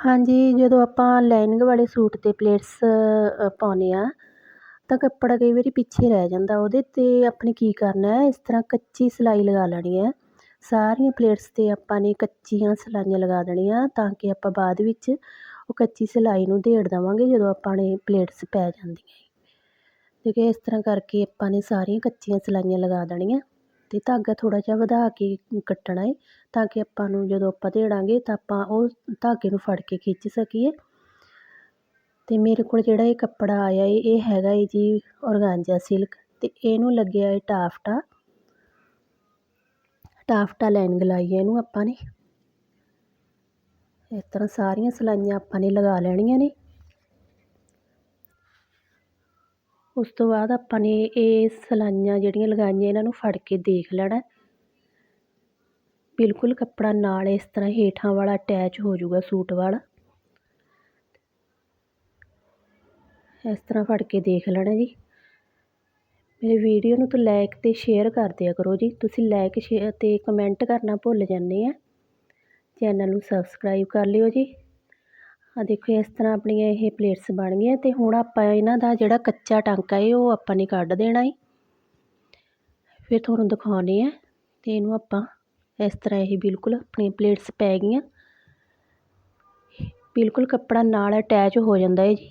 ਹਾਂਜੀ, ਜਦੋਂ ਆਪਾਂ ਲਾਈਨਿੰਗ ਵਾਲੇ ਸੂਟ 'ਤੇ ਪਲੇਟਸ ਪਾਉਂਦੇ ਹਾਂ, ਤਾਂ ਕੱਪੜਾ ਕਈ ਵਾਰੀ ਪਿੱਛੇ ਰਹਿ ਜਾਂਦਾ। ਉਹਦੇ 'ਤੇ ਆਪਣੇ ਕੀ ਕਰਨਾ ਇਸ ਤਰ੍ਹਾਂ ਕੱਚੀ ਸਿਲਾਈ ਲਗਾ ਲੈਣੀ ਹੈ। ਸਾਰੀਆਂ ਪਲੇਟਸ 'ਤੇ ਆਪਾਂ ਨੇ ਕੱਚੀਆਂ ਸਿਲਾਈਆਂ ਲਗਾ ਦੇਣੀਆਂ ਤਾਂ ਕਿ ਆਪਾਂ ਬਾਅਦ ਵਿੱਚ ਉਹ ਕੱਚੀ ਸਿਲਾਈ ਨੂੰ ਉਧੇੜ ਦੇਵਾਂਗੇ ਜਦੋਂ ਆਪਾਂ ਨੇ ਪਲੇਟਸ ਪੈ ਜਾਂਦੀਆਂ ਦੇਖੋ, ਇਸ ਤਰ੍ਹਾਂ ਕਰਕੇ ਆਪਾਂ ਨੇ ਸਾਰੀਆਂ ਕੱਚੀਆਂ ਸਿਲਾਈਆਂ ਲਗਾ ਦੇਣੀਆਂ। ਅਤੇ ਧਾਗਾ ਥੋੜ੍ਹਾ ਜਿਹਾ ਵਧਾ ਕੇ ਕੱਟਣਾ ਹੈ ਤਾਂ ਕਿ ਆਪਾਂ ਨੂੰ ਜਦੋਂ ਆਪਾਂ ਧੇੜਾਂਗੇ ਤਾਂ ਆਪਾਂ ਉਹ ਧਾਗੇ ਨੂੰ ਫੜ ਕੇ ਖਿੱਚ ਸਕੀਏ। ਅਤੇ ਮੇਰੇ ਕੋਲ ਜਿਹੜਾ ਇਹ ਕੱਪੜਾ ਆਇਆ ਹੈ ਇਹ ਹੈਗਾ ਹੈ ਜੀ ਔਰਗਾਂਜਾ ਸਿਲਕ ਅਤੇ ਇਹਨੂੰ ਲੱਗਿਆ ਹੈ ਟਾਫਟਾ। ਟਾਫਟਾ ਲਾਈਨਿੰਗ ਲਾਈ ਹੈ ਇਹਨੂੰ ਆਪਾਂ ਨੇ। ਇਸ ਤਰ੍ਹਾਂ ਸਾਰੀਆਂ ਸਿਲਾਈਆਂ ਆਪਾਂ ਨੇ ਲਗਾ ਲੈਣੀਆਂ ਨੇ। ਉਸ ਤੋਂ ਬਾਅਦ ਆਪਾਂ ਨੇ ਇਹ ਸਿਲਾਈਆਂ ਜਿਹੜੀਆਂ ਲਗਾਈਆਂ, ਇਹਨਾਂ ਨੂੰ ਫੜ ਕੇ ਦੇਖ ਲੈਣਾ। ਬਿਲਕੁਲ ਕੱਪੜਾ ਨਾਲ ਇਸ ਤਰ੍ਹਾਂ ਹੇਠਾਂ ਵਾਲਾ ਅਟੈਚ ਹੋ ਜਾਊਗਾ ਸੂਟ ਵਾਲਾ। ਇਸ ਤਰ੍ਹਾਂ ਫੜ ਕੇ ਦੇਖ ਲੈਣਾ ਜੀ। ਮੇਰੇ ਵੀਡੀਓ ਨੂੰ ਤਾਂ ਲਾਈਕ ਅਤੇ ਸ਼ੇਅਰ ਕਰ ਦਿਆ ਕਰੋ ਜੀ। ਤੁਸੀਂ ਲਾਈਕ ਸ਼ੇਅਰ ਅਤੇ ਕਮੈਂਟ ਕਰਨਾ ਭੁੱਲ ਜਾਂਦੇ ਆ। ਚੈਨਲ ਨੂੰ ਸਬਸਕ੍ਰਾਈਬ ਕਰ ਲਿਓ ਜੀ। ਆ ਦੇਖੋ, ਇਸ ਤਰ੍ਹਾਂ ਆਪਣੀਆਂ ਇਹ ਪਲੇਟਸ ਬਣ ਗਈਆਂ ਅਤੇ ਹੁਣ ਆਪਾਂ ਇਹਨਾਂ ਦਾ ਜਿਹੜਾ ਕੱਚਾ ਟਾਂਕਾ ਹੈ ਉਹ ਆਪਾਂ ਨੇ ਕੱਢ ਦੇਣਾ ਹੈ ਫਿਰ ਤੁਹਾਨੂੰ ਦਿਖਾਉਂਦੇ ਆ ਅਤੇ ਇਹਨੂੰ ਆਪਾਂ ਇਸ ਤਰ੍ਹਾਂ ਇਹ ਬਿਲਕੁਲ ਆਪਣੀਆਂ ਪਲੇਟਸ ਪੈ ਗਈਆਂ। ਬਿਲਕੁਲ ਕੱਪੜਾ ਨਾਲ ਅਟੈਚ ਹੋ ਜਾਂਦਾ ਹੈ ਜੀ।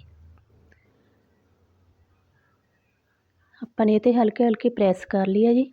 ਆਪਾਂ ਨੇ ਇਹ 'ਤੇ ਹਲਕੇ ਹਲਕੇ ਪ੍ਰੈਸ ਕਰ ਲਿਆ ਜੀ।